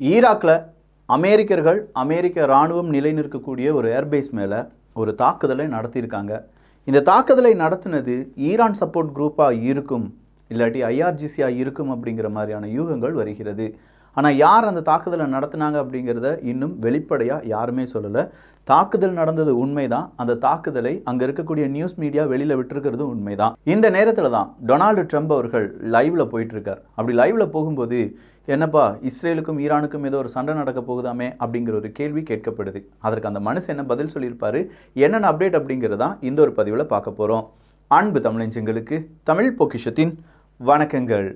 ஈராக்கில் அமெரிக்கர்கள் அமெரிக்க இராணுவம் நிலைநிற்கக்கூடிய ஒரு ஏர்பேஸ் மேலே ஒரு தாக்குதலை நடத்தியிருக்காங்க. இந்த தாக்குதலை நடத்தினது ஈரான் சப்போர்ட் குரூப்பாக இருக்கும் இல்லாட்டி ஐஆர்ஜிசியாக இருக்கும் அப்படிங்கிற மாதிரியான யூகங்கள் வருகிறது. ஆனால் யார் அந்த தாக்குதலை நடத்தினாங்க அப்படிங்கிறத இன்னும் வெளிப்படையாக யாருமே சொல்லலை. தாக்குதல் நடந்தது உண்மைதான். அந்த தாக்குதலை அங்கே இருக்கக்கூடிய நியூஸ் மீடியா வெளியில் விட்டுருக்கிறது உண்மைதான். இந்த நேரத்தில் தான் டொனால்டு ட்ரம்ப் அவர்கள் லைவில் போயிட்டுருக்கார். அப்படி லைவில் போகும்போது என்னப்பா இஸ்ரேலுக்கும் ஈரானுக்கும் ஏதோ ஒரு சண்டை நடக்க போகுதாமே அப்படிங்கிற ஒரு கேள்வி கேட்கப்படுது. அதற்கு அந்த மனுஷன் என்ன பதில் சொல்லியிருப்பார்? என்னென்ன அப்டேட் அப்படிங்கிறதான் இந்த ஒரு பதிவில் பார்க்க போகிறோம் அன்பு தமிழஞ்சங்களுக்கு தமிழ் பொக்கிஷத்தின் வணக்கங்கள்.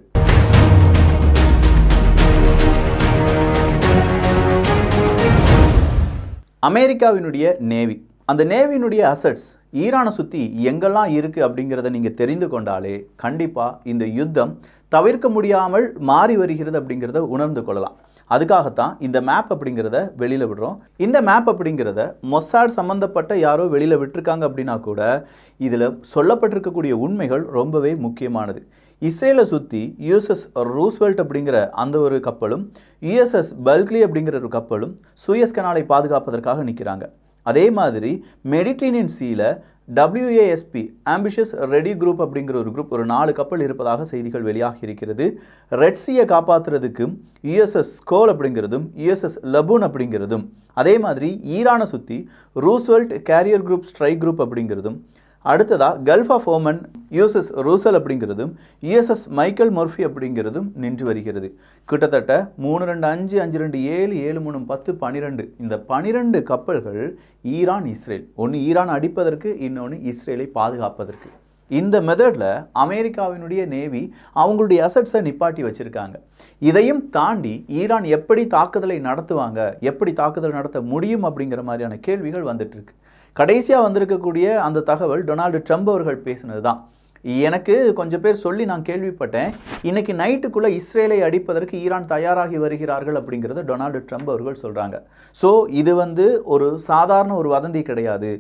அமெரிக்காவினுடைய நேவி. அந்த நேவியினுடைய அசட்ஸ் ஈரானை சுற்றி எங்கெல்லாம் இருக்குது அப்படிங்கிறத நீங்கள் தெரிந்து கொண்டாலே கண்டிப்பாக இந்த யுத்தம் தவிர்க்க முடியாமல் மாறி வருகிறது அப்படிங்கிறத உணர்ந்து கொள்ளலாம். அதுக்காகத்தான் இந்த மேப் அப்படிங்கிறத வெளியில் விடுறோம். இந்த மேப் அப்படிங்கிறத மொசாட் சம்மந்தப்பட்ட யாரோ வெளியில் விட்டுருக்காங்க அப்படின்னா கூட இதில் சொல்லப்பட்டிருக்கக்கூடிய உண்மைகள் ரொம்பவே முக்கியமானது. இஸ்ரேலை சுற்றி யூஎஸ்எஸ் ரூஸ்வெல்ட் அப்படிங்கிற அந்த ஒரு கப்பலும் யுஎஸ்எஸ் பல்க்லி அப்படிங்கிற ஒரு கப்பலும் சூயஸ் கனாலை பாதுகாப்பதற்காக நிற்கிறாங்க அதே மாதிரி மெடிட்ரேனியன் சீல டபிள்யூஏஎஸ்பி ஆம்பிஷியஸ் ரெடி குரூப் அப்படிங்கிற ஒரு குரூப் ஒரு நாலு கப்பல் இருப்பதாக செய்திகள் வெளியாகி இருக்கிறது. ரெட்ஸியை காப்பாற்றுறதுக்கு யுஎஸ்எஸ் ஸ்கோல் அப்படிங்கிறதும் யுஎஸ்எஸ் லபூன் அப்படிங்கிறதும் அதே மாதிரி ஈரானை சுற்றி Roosevelt carrier group strike group அப்படிங்கிறதும் அடுத்ததாக Gulf of Oman USS Russell அப்படிங்கிறதும் யுஎஸ்எஸ் மைக்கேல் மொர்ஃபி அப்படிங்கிறதும் நின்று வருகிறது. கிட்டத்தட்ட மூணு ரெண்டு அஞ்சு அஞ்சு ரெண்டு ஏழு ஏழு மூணு பத்து பனிரெண்டு. இந்த பனிரெண்டு கப்பல்கள் ஈரான் இஸ்ரேல். ஒன்று ஈரான் அடிப்பதற்கு இன்னொன்று இஸ்ரேலை பாதுகாப்பதற்கு. இந்த மெத்தடில் அமெரிக்காவினுடைய நேவி அவங்களுடைய அசட்ஸை நிப்பாட்டி வச்சுருக்காங்க. இதையும் தாண்டி ஈரான் எப்படி தாக்குதலை நடத்துவாங்க எப்படி தாக்குதல் நடத்த முடியும் அப்படிங்கிற மாதிரியான கேள்விகள் வந்துட்டுருக்கு கடைசியாக வந்திருக்கக்கூடிய அந்த தகவல் டொனால்டு ட்ரம்ப் அவர்கள் பேசினது தான் எனக்கு கொஞ்சம் பேர் சொல்லி நான் கேள்விப்பட்டேன். இன்னைக்கு நைட்டுக்குள்ளே இஸ்ரேலை அடிப்பதற்கு ஈரான் தயாராகி வருகிறார்கள் அப்படிங்கிறத டொனால்டு ட்ரம்ப் அவர்கள் சொல்கிறாங்க ஸோ இது வந்து ஒரு சாதாரண ஒரு வதந்தி கிடையாது.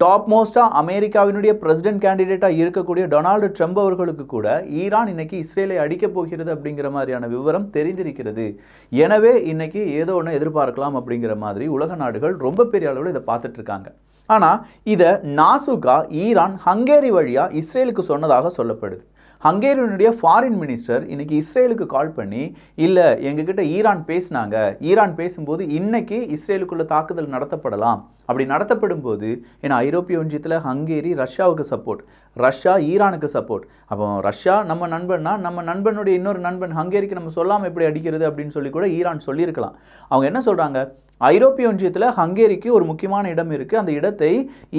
டாப் மோஸ்ட்டாக அமெரிக்காவினுடைய பிரசிடென்ட் கேண்டிடேட்டாக இருக்கக்கூடிய டொனால்டு ட்ரம்ப் அவர்களுக்கு கூட ஈரான் இன்னைக்கு இஸ்ரேலை அடிக்கப் போகிறது அப்படிங்கிற மாதிரியான விவரம் தெரிந்திருக்கிறது. எனவே இன்னைக்கு ஏதோ ஒன்று எதிர்பார்க்கலாம் அப்படிங்கிற மாதிரி உலக நாடுகள் ரொம்ப பெரிய அளவில் இதை பார்த்துட்ருக்காங்க ஆனால் இதை நாசுகா ஈரான் ஹங்கேரி வழியாக இஸ்ரேலுக்கு சொன்னதாக சொல்லப்படுது. ஹங்கேரியனுடைய ஃபாரின் மினிஸ்டர் இன்னைக்கு இஸ்ரேலுக்கு கால் பண்ணி இல்லை எங்ககிட்ட ஈரான் பேசினாங்க. ஈரான் பேசும்போது இன்னைக்கு இஸ்ரேலுக்குள்ள தாக்குதல் நடத்தப்படலாம். அப்படி நடத்தப்படும் போது ஏன்னா ஐரோப்பிய ஒன்றியத்தில் ஹங்கேரி ரஷ்யாவுக்கு சப்போர்ட் ரஷ்யா ஈரானுக்கு சப்போர்ட் அப்போ ரஷ்யா நம்ம நண்பன்னா நம்ம நண்பனுடைய இன்னொரு நண்பன் ஹங்கேரிக்கு நம்ம சொல்லாமல் எப்படி அடிக்கிறது அப்படின்னு சொல்லி கூட ஈரான் சொல்லியிருக்கலாம். அவங்க என்ன சொல்கிறாங்க ஐரோப்பிய ஒன்றியத்தில் ஹங்கேரிக்கு ஒரு முக்கியமான இடம் இருக்குது அந்த இடத்தை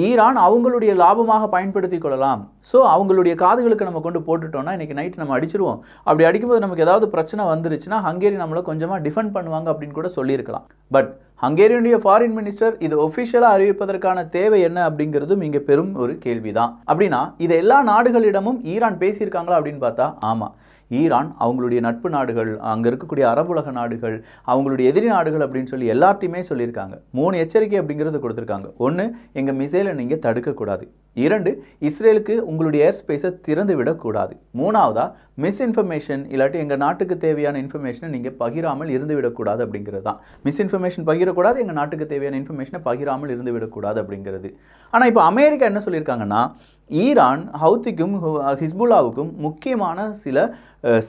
ஈரான் அவங்களுடைய லாபமாக பயன்படுத்தி கொள்ளலாம். ஸோ அவங்களுடைய காதுகளுக்கு நம்ம கொண்டு போட்டுட்டோம்னா இன்றைக்கி நைட் நம்ம அடிச்சிருவோம். அப்படி அடிக்கும்போது நமக்கு ஏதாவது பிரச்சனை வந்துருச்சுன்னா ஹங்கேரி நம்மளை கொஞ்சமாக டிஃபெண்ட் பண்ணுவாங்க அப்படின்னு கூட சொல்லியிருக்கலாம். பட் ஹங்கேரியனுடைய ஃபாரின் மினிஸ்டர் இது ஒஃபிஷியலாக அறிவிப்பதற்கான தேவை என்ன அப்படிங்கிறதும் இங்கே பெரும் ஒரு கேள்விதான். அப்படின்னா இதை எல்லா நாடுகளிடமும் ஈரான் பேசியிருக்காங்களா அப்படின்னு பார்த்தா ஆமாம் ஈரான் அவங்களுடைய நட்பு நாடுகள் அங்கே இருக்கக்கூடிய அரபுலக நாடுகள் அவங்களுடைய எதிரி நாடுகள் அப்படின்னு சொல்லி எல்லாத்தையுமே சொல்லியிருக்காங்க. மூணு எச்சரிக்கை அப்படிங்கிறது கொடுத்துருக்காங்க. ஒன்று எங்கள் மிசைலை நீங்கள் தடுக்கக்கூடாது. இரண்டு இஸ்ரேலுக்கு உங்களுடைய ஏர் ஸ்பேஸை திறந்து விடக்கூடாது மூணாவதா மிஸ்இன்ஃபர்மேஷன் இல்லாட்டி எங்கள் நாட்டுக்கு தேவையான இன்ஃபர்மேஷனை நீங்கள் பகிராமல் இருந்து விடக்கூடாது அப்படிங்கிறது தான் மிஸ்இன்ஃபர்மேஷன் பகிரக்கூடாது எங்கள் நாட்டுக்கு தேவையான இன்ஃபர்மேஷனை பகிராமல் இருந்து விடக்கூடாது அப்படிங்கிறது. ஆனால் இப்போ அமெரிக்கா என்ன சொல்லியிருக்காங்கன்னா ஈரான் ஹவுத்திக்கும் ஹிஸ்புல்லாவுக்கும் முக்கியமான சில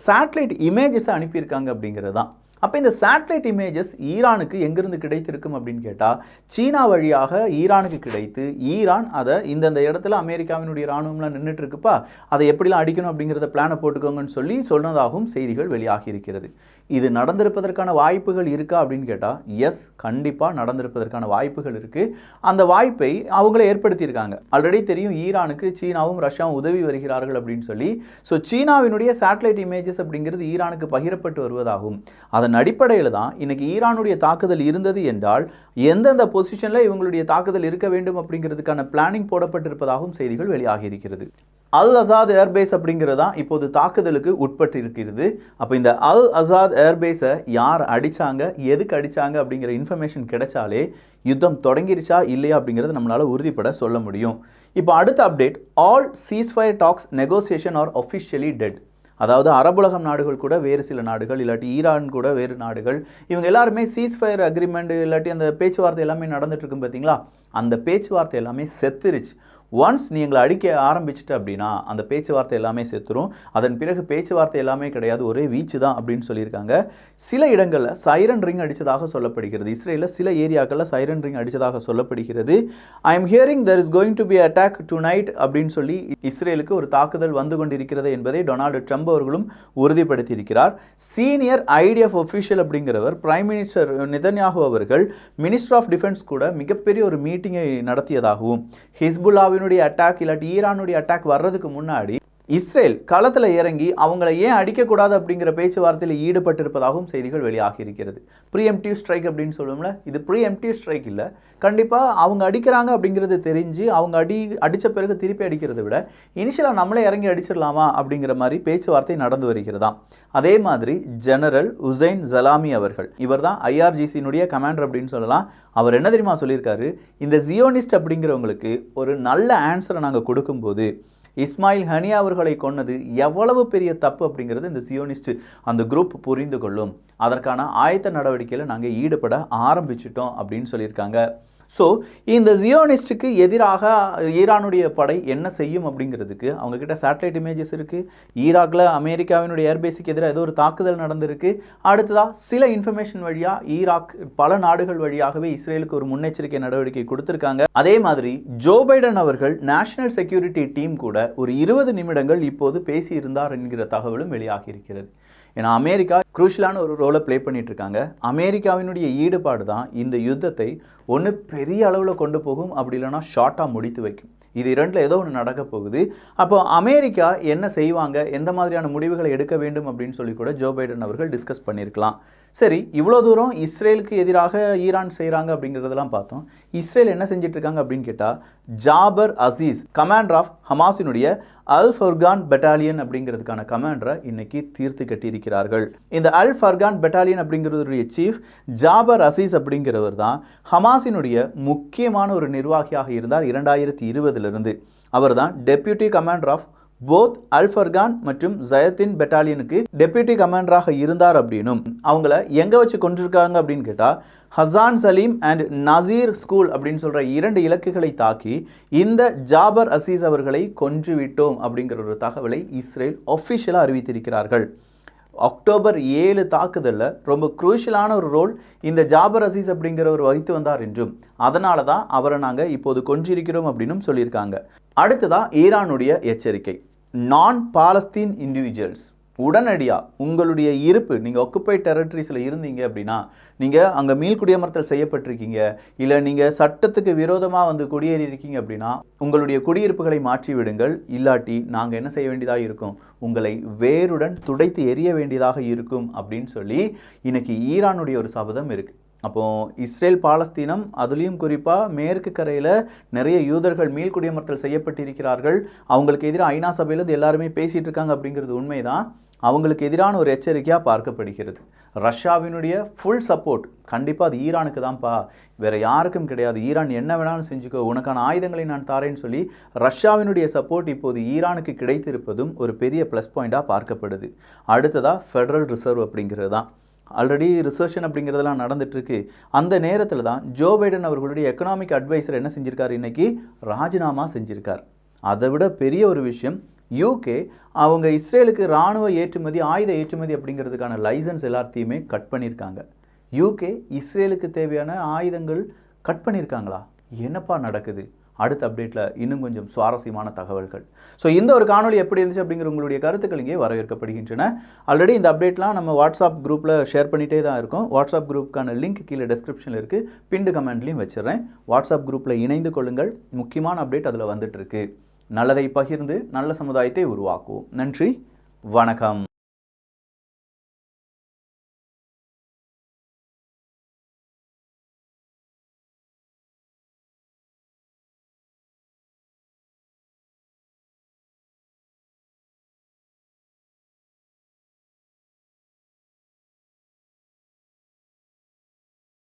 சேட்டலைட் இமேஜஸை அனுப்பியிருக்காங்க அப்படிங்கிறது தான் அப்போ இந்த சேட்டலைட் இமேஜஸ் ஈரானுக்கு எங்கிருந்து கிடைத்திருக்கும் அப்படின்னு கேட்டால் சீனா வழியாக ஈரானுக்கு கிடைத்து ஈரான் அதை இந்தந்த இடத்துல அமெரிக்காவினுடைய இராணுவம்லாம் நின்றுட்டு இருக்குப்பா அதை எப்படிலாம் அடிக்கணும் அப்படிங்கிறத பிளானை போட்டுக்கோங்கன்னு சொல்லி சொன்னதாகவும் செய்திகள் வெளியாகி இருக்கிறது. இது நடந்திருப்பதற்கான வாய்ப்புகள் இருக்கா அப்படின்னு கேட்டால் எஸ் கண்டிப்பாக நடந்திருப்பதற்கான வாய்ப்புகள் இருக்குது அந்த வாய்ப்பை அவங்களே ஏற்படுத்தியிருக்காங்க. ஆல்ரெடி தெரியும் ஈரானுக்கு சீனாவும் ரஷ்யாவும் உதவி வருகிறார்கள் அப்படின்னு சொல்லி. ஸோ சீனாவினுடைய சேட்டலைட் இமேஜஸ் அப்படிங்கிறது ஈரானுக்கு பகிரப்பட்டு வருவதாகும். அதன் அடிப்படையில் தான் இன்னைக்கு ஈரானுடைய தாக்குதல் இருந்தது என்றால் எந்தெந்த பொசிஷனில் இவங்களுடைய தாக்குதல் இருக்க வேண்டும் அப்படிங்கிறதுக்கான பிளானிங் போடப்பட்டிருப்பதாகவும் செய்திகள் வெளியாகி இருக்கிறது. அல் அசாத் ஏர்பேஸ் அப்படிங்கிறது தான் இப்போது தாக்குதலுக்கு உட்பட்டு இருக்கிறது அப்போ இந்த அல் அசாத் ஏர்பேஸை யார் அடித்தாங்க எதுக்கு அடித்தாங்க அப்படிங்கிற இன்ஃபர்மேஷன் கிடைச்சாலே யுத்தம் தொடங்கிருச்சா இல்லையா அப்படிங்கிறது நம்மளால் உறுதிப்பட சொல்ல முடியும். இப்போ அடுத்த update all ceasefire talks negotiation are officially dead அதாவது அரபுலகம் நாடுகள் கூட வேறு சில நாடுகள் இல்லாட்டி ஈரான் கூட வேறு நாடுகள். இவங்க எல்லாருமே சீஸ்ஃபயர் அக்ரிமெண்ட் இல்லாட்டி அந்த பேச்சுவார்த்தை எல்லாமே நடந்துட்டு இருக்கும் பார்த்தீங்களா அந்த பேச்சுவார்த்தை எல்லாமே செத்துருச்சு. ஒன்ஸ் நீ எங்களை அடிக்க ஆரம்பிச்சிட்ட அப்படின்னா அந்த பேச்சுவார்த்தை எல்லாமே செத்துரும். அதன் பிறகு பேச்சுவார்த்தை எல்லாமே கிடையாது. ஒரே வீச்சு தான் அப்படின்னு சொல்லியிருக்காங்க. சில இடங்களில் சைரன் ரிங் அடித்ததாக சொல்லப்படுகிறது. இஸ்ரேலில் சில ஏரியாக்களில் சைரன் ரிங் அடித்ததாக சொல்லப்படுகிறது. I am hearing there is going to be attack tonight அப்படின்னு சொல்லி இஸ்ரேலுக்கு ஒரு தாக்குதல் வந்து கொண்டிருக்கிறது என்பதை டொனால்டு ட்ரம்ப் அவர்களும் உறுதிப்படுத்தியிருக்கிறார். சீனியர் ஐடிஎஃப் ஒஃபிஷியல் அப்படிங்கிறவர் பிரைம் மினிஸ்டர் நிதன்யாகு அவர்கள் மினிஸ்டர் ஆஃப் டிஃபென்ஸ் கூட மிகப்பெரிய ஒரு மீட்டிங்கை நடத்தியதாகவும் ஹிஸ்புல்லாவின் ஈரானுடைய அட்டாக் இல்லாட்டி ஈரானுடைய அட்டாக் வர்றதுக்கு முன்னாடி இஸ்ரேல் களத்தில் இறங்கி அவங்கள ஏன் அடிக்கக்கூடாது அப்படிங்கிற பேச்சுவார்த்தையில் ஈடுபட்டிருப்பதாகவும் செய்திகள் வெளியாகி இருக்கிறது. ப்ரீஎம்டிவ் ஸ்ட்ரைக் அப்படின்னு சொல்லுவோம்ல இது ப்ரீஎம்டிவ் ஸ்ட்ரைக் இல்லை. கண்டிப்பாக அவங்க அடிக்கிறாங்க அப்படிங்கிறது தெரிஞ்சு அவங்க அடி அடித்த பிறகு திருப்பி அடிக்கிறத விட இனிஷியலாக நம்மளே இறங்கி அடிச்சிடலாமா அப்படிங்கிற மாதிரி பேச்சுவார்த்தை நடந்து வருகிறதாம். அதே மாதிரி ஜெனரல் உசைன் ஜலாமி அவர்கள் இவர் தான் ஐஆர்ஜிசியினுடைய கமாண்டர் அப்படின்னு சொல்லலாம். அவர் என்ன தெரியுமா சொல்லியிருக்காரு? இந்த ஜியோனிஸ்ட் அப்படிங்கிறவங்களுக்கு ஒரு நல்ல ஆன்சரை நாங்கள் கொடுக்கும்போது இஸ்மாயில் ஹனியா அவர்களை கொன்னது எவ்வளவு பெரிய தப்பு அப்படிங்கிறது இந்த சியோனிஸ்ட் அந்த குரூப் புரிந்து கொள்ளும். அதற்கான ஆயத்த நடவடிக்கையில் நாங்கள் ஈடுபட ஆரம்பிச்சிட்டோம் அப்படின்னு சொல்லியிருக்காங்க. ஸோ இந்த ஜியோனிஸ்ட்டுக்கு எதிராக ஈரானுடைய படை என்ன செய்யும் அப்படிங்கிறதுக்கு அவங்கக்கிட்ட சேட்டலைட் இமேஜஸ் இருக்குது ஈராக்கில் அமெரிக்காவினுடைய ஏர்பேஸுக்கு எதிராக ஏதோ ஒரு தாக்குதல் நடந்திருக்கு. அடுத்ததாக சில இன்ஃபர்மேஷன் வழியாக ஈராக் பல நாடுகள் வழியாகவே இஸ்ரேலுக்கு ஒரு முன்னெச்சரிக்கை நடவடிக்கை கொடுத்துருக்காங்க. அதே மாதிரி ஜோ பைடன் அவர்கள் நேஷனல் செக்யூரிட்டி டீம் கூட ஒரு இருபது நிமிடங்கள் இப்போது பேசியிருந்தார் என்கிற தகவலும் வெளியாகி இருக்கிறது ஏன்னா அமெரிக்கா குரூஷியலான ஒரு ரோலை ப்ளே பண்ணிட்டு இருக்காங்க அமெரிக்காவினுடைய ஈடுபாடு தான் இந்த யுத்தத்தை ஒன்று பெரிய அளவில் கொண்டு போகும் அப்படி இல்லைன்னா ஷார்ட்டாக முடித்து வைக்கும். இது இரண்டில் ஏதோ ஒன்று நடக்க போகுது. அப்போ அமெரிக்கா என்ன செய்வாங்க? எந்த மாதிரியான முடிவுகளை எடுக்க வேண்டும் அப்படின்னு சொல்லி கூட ஜோ பைடன் அவர்கள் டிஸ்கஸ் பண்ணியிருக்கலாம் சரி இவ்வளோ தூரம் இஸ்ரேலுக்கு எதிராக ஈரான் செய்கிறாங்க அப்படிங்கிறதெல்லாம் பார்த்தோம். இஸ்ரேல் என்ன செஞ்சிட்டு இருக்காங்க அப்படின்னு கேட்டால் ஜாபர் அசீஸ் கமாண்டர் ஆஃப் ஹமாஸினுடைய அல் ஃபர்கான் பெட்டாலியன் அப்படிங்கிறதுக்கான கமாண்டரை இன்னைக்கு தீர்த்து கட்டியிருக்கிறார்கள். இந்த அல் ஃபர்கான் பெட்டாலியன் அப்படிங்கிறதுடைய சீஃப் ஜாபர் அசீஸ் அப்படிங்கிறவர் தான் ஹமாஸினுடைய முக்கியமான ஒரு நிர்வாகியாக இருந்தார் இரண்டாயிரத்தி இருபதுலேருந்து. அவர் தான் deputy commander of both Al Furqan மற்றும் ஜயத்தின் பெட்டாலியனுக்கு டெப்யூட்டி கமாண்டராக இருந்தார் அப்படின்னும். அவங்கள எங்கே வச்சு கொண்டிருக்காங்க அப்படின்னு கேட்டால் Hassan Salim and Nasir school அப்படின்னு சொல்கிற இரண்டு இலக்குகளை தாக்கி இந்த ஜாபர் அசீஸ் அவர்களை கொன்று விட்டோம் அப்படிங்கிற ஒரு தகவலை இஸ்ரேல் ஒஃபிஷியலாக அறிவித்திருக்கிறார்கள். அக்டோபர் ஏழு தாக்குதலில் ரொம்ப குரூஷியலான ஒரு ரோல் இந்த ஜாபர் அசீஸ் அப்படிங்கிறவர் வகித்து வந்தார் என்றும். அதனால தான் அவரை நாங்கள் இப்போது கொன்றிருக்கிறோம் அப்படின்னும் சொல்லியிருக்காங்க. அடுத்ததான் ஈரானுடைய எச்சரிக்கை. நான் பாலஸ்தீன் இண்டிவிஜுவல்ஸ் உடனடியாக உங்களுடைய இருப்பு நீங்கள் ஒக்குப்பை டெரிட்டரிஸில் இருந்தீங்க அப்படின்னா நீங்கள் அங்கே மீள்குடியமரத்தில் செய்யப்பட்டிருக்கீங்க இல்லை நீங்கள் சட்டத்துக்கு விரோதமாக வந்து குடியேறி இருக்கீங்க அப்படின்னா உங்களுடைய குடியிருப்புகளை மாற்றி விடுங்கள். இல்லாட்டி நாங்கள் என்ன செய்ய வேண்டியதாக இருக்கும்? உங்களை வேருடன் துடைத்து எரிய வேண்டியதாக இருக்கும் அப்படின்னு சொல்லி இன்னைக்கு ஈரானுடைய ஒரு சபதம் இருக்குது அப்போ இஸ்ரேல் பாலஸ்தீனம் அதுலேயும் குறிப்பாக மேற்கு கரையில் நிறைய யூதர்கள் மீள்குடியமர்த்தல் செய்யப்பட்டிருக்கிறார்கள். அவங்களுக்கு எதிராக ஐநா சபையிலேருந்து எல்லாருமே பேசிகிட்டு இருக்காங்க அப்படிங்கிறது உண்மைதான். அவங்களுக்கு எதிரான ஒரு எச்சரிக்கையாக பார்க்கப்படுகிறது. ரஷ்யாவினுடைய ஃபுல் சப்போர்ட் கண்டிப்பாக அது ஈரானுக்கு தான்ப்பா. வேறு யாருக்கும் கிடையாது. ஈரான் என்ன வேணாலும் செஞ்சுக்கோ. உனக்கான ஆயுதங்களை நான் தாரேன்னு சொல்லி ரஷ்யாவினுடைய சப்போர்ட் இப்போது ஈரானுக்கு கிடைத்திருப்பதும் ஒரு பெரிய ப்ளஸ் பாயிண்ட்டாக பார்க்கப்படுது. அடுத்ததாக ஃபெடரல் ரிசர்வ் அப்படிங்கிறது தான். ஆல்ரெடி ரிசர்ஷன் அப்படிங்கிறதெல்லாம் நடந்துட்டுருக்கு. அந்த நேரத்தில் தான் ஜோ பைடன் அவர்களுடைய எக்கனாமிக் அட்வைசர் என்ன செஞ்சுருக்கார்? இன்றைக்கி ராஜினாமா செஞ்சுருக்கார். அதை விட பெரிய ஒரு விஷயம் யூகே அவங்க இஸ்ரேலுக்கு இராணுவ ஏற்றுமதி ஆயுத ஏற்றுமதி அப்படிங்கிறதுக்கான லைசன்ஸ் எல்லாத்தையுமே கட் பண்ணியிருக்காங்க. யூகே இஸ்ரேலுக்கு தேவையான ஆயுதங்கள் கட் பண்ணியிருக்காங்களா? என்னப்பா நடக்குது? அடுத்த அப்டேட்டில் இன்னும் கொஞ்சம் சுவாரஸ்யமான தகவல்கள். ஸோ இந்த ஒரு காணொலி எப்படி இருந்துச்சு அப்படிங்கிற உங்களுடைய கருத்துக்கள் இங்கே வரவேற்கப்படுகின்றன. ஆல்ரெடி இந்த அப்டேட்லாம் நம்ம வாட்ஸ்அப் குரூப்பில் ஷேர் பண்ணிகிட்டே தான் இருக்கோம். வாட்ஸ்அப் குரூப்புக்கான லிங்க் கீழே டெஸ்கிரிப்ஷனில் இருக்குது பிண்டு கமெண்ட்லையும் வச்சிடறேன். வாட்ஸ்அப் குரூப்பில் இணைந்து கொள்ளுங்கள். முக்கியமான அப்டேட் அதில் வந்துட்டு இருக்கு. நல்லதை பகிர்ந்து நல்ல சமுதாயத்தை உருவாக்குவோம். நன்றி. வணக்கம்.